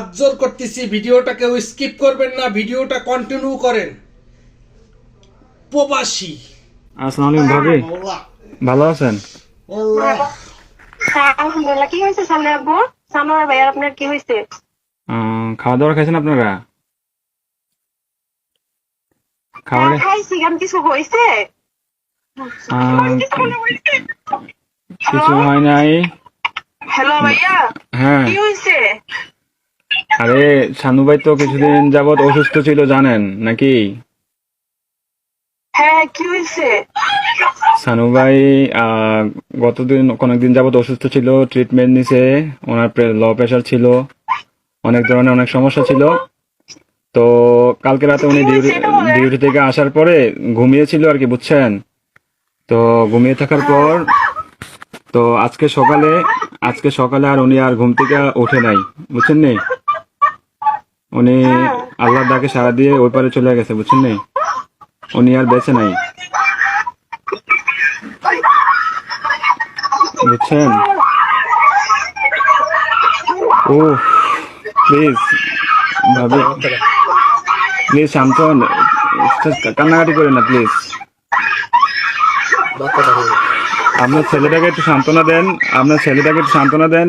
হাত জোর করতেছি ভিডিওটা কেউ স্কিপ করবেন না ভিডিওটা কন্টিনিউ করেন। প্রবাসী। আসসালামু আলাইকুম ভাবি। ভালো আছেন? হ্যাঁ আলহামদুলিল্লাহ। কি হয়েছে সামনে আব্বু? সানোয়ার ভাইয়ার আপনার কি হয়েছে? খাওয়া দাওয়া খাইছেন আপনারা? খাওয়া হ্যাঁ, খাইছি। কেন কিছু হয়েছে? কিছু হয় নাই। হ্যালো ভাইয়া? হ্যাঁ। কি হয়েছে? আরে শানু ভাই তো কিছুদিন যাবত অসুস্থ ছিল জানেন নাকি? হ্যাঁ কি হয়েছে? শানু ভাই গতদিন কয়েকদিন যাবত অসুস্থ ছিল ট্রিটমেন্ট নিছে ওনার লো প্রেশার ছিল অনেক ধরনের অনেক সমস্যা ছিল। তো কালকে রাতে উনি ডিউটি থেকে আসার পরে ঘুমিয়েছিল আর কি বুঝছেন? তো ঘুমিয়ে থাকার পর তো আজকে সকালে আজকে সকালে আর উনি আর ঘুম থেকে ওঠে নাই বুঝছেন নি? উনি আল্লাহর ডাকে সারা দিয়ে ওই পারে চলে গেছে বুঝছেন নি? উনি আর বেঁচে নাই। বুঝছেন? ও প্লিজ ভাবি। প্লিজ শান্ত কান্নাকাটি করেন না প্লিজ আপনার ছেলেটাকে একটু সান্ত্বনা দেন আপনার ছেলেটাকে একটু সান্ত্বনা দেন।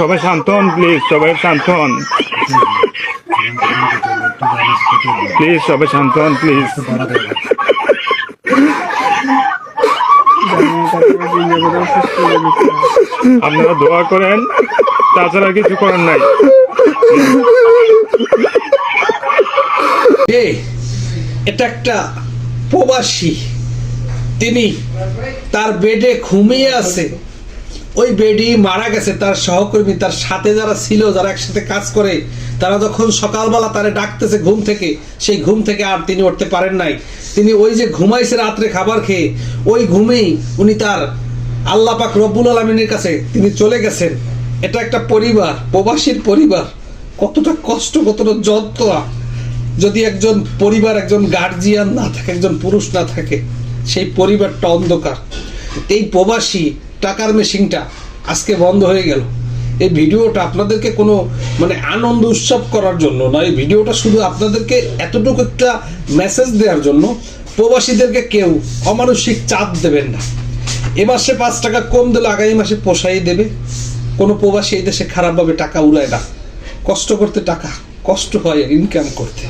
সবাই শান্ত হন প্লিজ সবাই শান্ত হন। প্লিজ সবাই শান্ত হন প্লিজ আপনারা দোয়া করেন, তাছাড়া কিছু করার নাই। এটা একটা প্রবাসী। তিনি তার বেডে ঘুমিয়ে আছে। ওই বেডি মারা গেছে, তার সহকর্মী, তার সাথে যারা ছিল, যারা একসাথে কাজ করে, তারা যখন সকালবেলা তারে ডাকতেছে ঘুম থেকে, সেই ঘুম থেকে আর তিনি উঠতে পারেন নাই। তিনি ওই যে ঘুমাইছে রাত্রে খাবার খেয়ে, ওই ঘুমেই উনি তার আল্লাহ পাক রব্বুল আলমিনের কাছে তিনি চলে গেছেন। এটা একটা পরিবার, প্রবাসীর পরিবার। কতটা কষ্ট, কতটা যন্ত্রণা। যদি একজন পরিবার, একজন গার্জিয়ান না থাকে, একজন পুরুষ না থাকে, সেই পরিবারটা অন্ধকার। এই প্রবাসী টাকার মেশিনটা আজকে বন্ধ হয়ে গেল। এই ভিডিওটা আপনাদেরকে কোনো মানে আনন্দ উৎসব করার জন্য না, এই ভিডিওটা শুধু আপনাদেরকে এতটুকু একটা মেসেজ দেওয়ার জন্য, প্রবাসীদেরকে কেউ অমানসিক চাপ দেবেন না। এ মাসে পাঁচ টাকা কম দিলে আগামী মাসে পোষাই দেবে। কোনো প্রবাসী এই দেশে খারাপভাবে টাকা উড়ায় না। কষ্ট করতে টাকা, কষ্ট হয় ইনকাম করতে।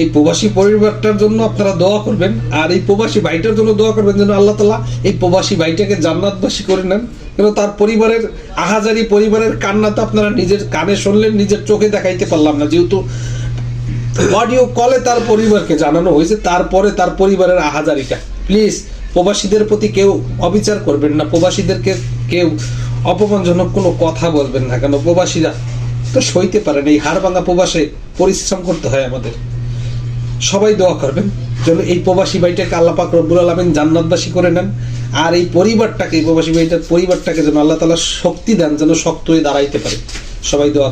এই প্রবাসী পরিবারটার জন্য আপনারা দোয়া করবেন, আর এই প্রবাসী ভাইটার জন্য দোয়া করবেন যেন আল্লাহ তালা এই প্রবাসী ভাইটাকে জান্নাতবাসী করে নেন কেন তার পরিবারের আহাজারি, পরিবারের কান্না তো আপনারা নিজের কানে শুনলেন, নিজের চোখে দেখাইতে পারলাম না। যেহেতু অডিও কলে তার পরিবারকে জানানো হয়েছে, তারপরে তার পরিবারের আহাজারিটা। প্লিজ প্রবাসীদের প্রতি কেউ অবিচার করবেন না, প্রবাসীদেরকে কেউ অপমানজনক কোনো কথা বলবেন না, কেন প্রবাসীরা তো সইতে পারেন এই হাড় ভাঙা প্রবাসে পরিশ্রম করতে হয় আমাদের। সবাই দোয়া করবেন, যেন এই প্রবাসী ভাইটাকে আল্লাহ পাক রব্বুল আলমেন জান্নাতবাসী করে নেন, আর এই পরিবারটাকে, এই প্রবাসী ভাইটার পরিবারটাকে যেন আল্লাহ তালা শক্তি দেন, যেন শক্ত হয়ে দাঁড়াইতে পারে। সবাই দোয়া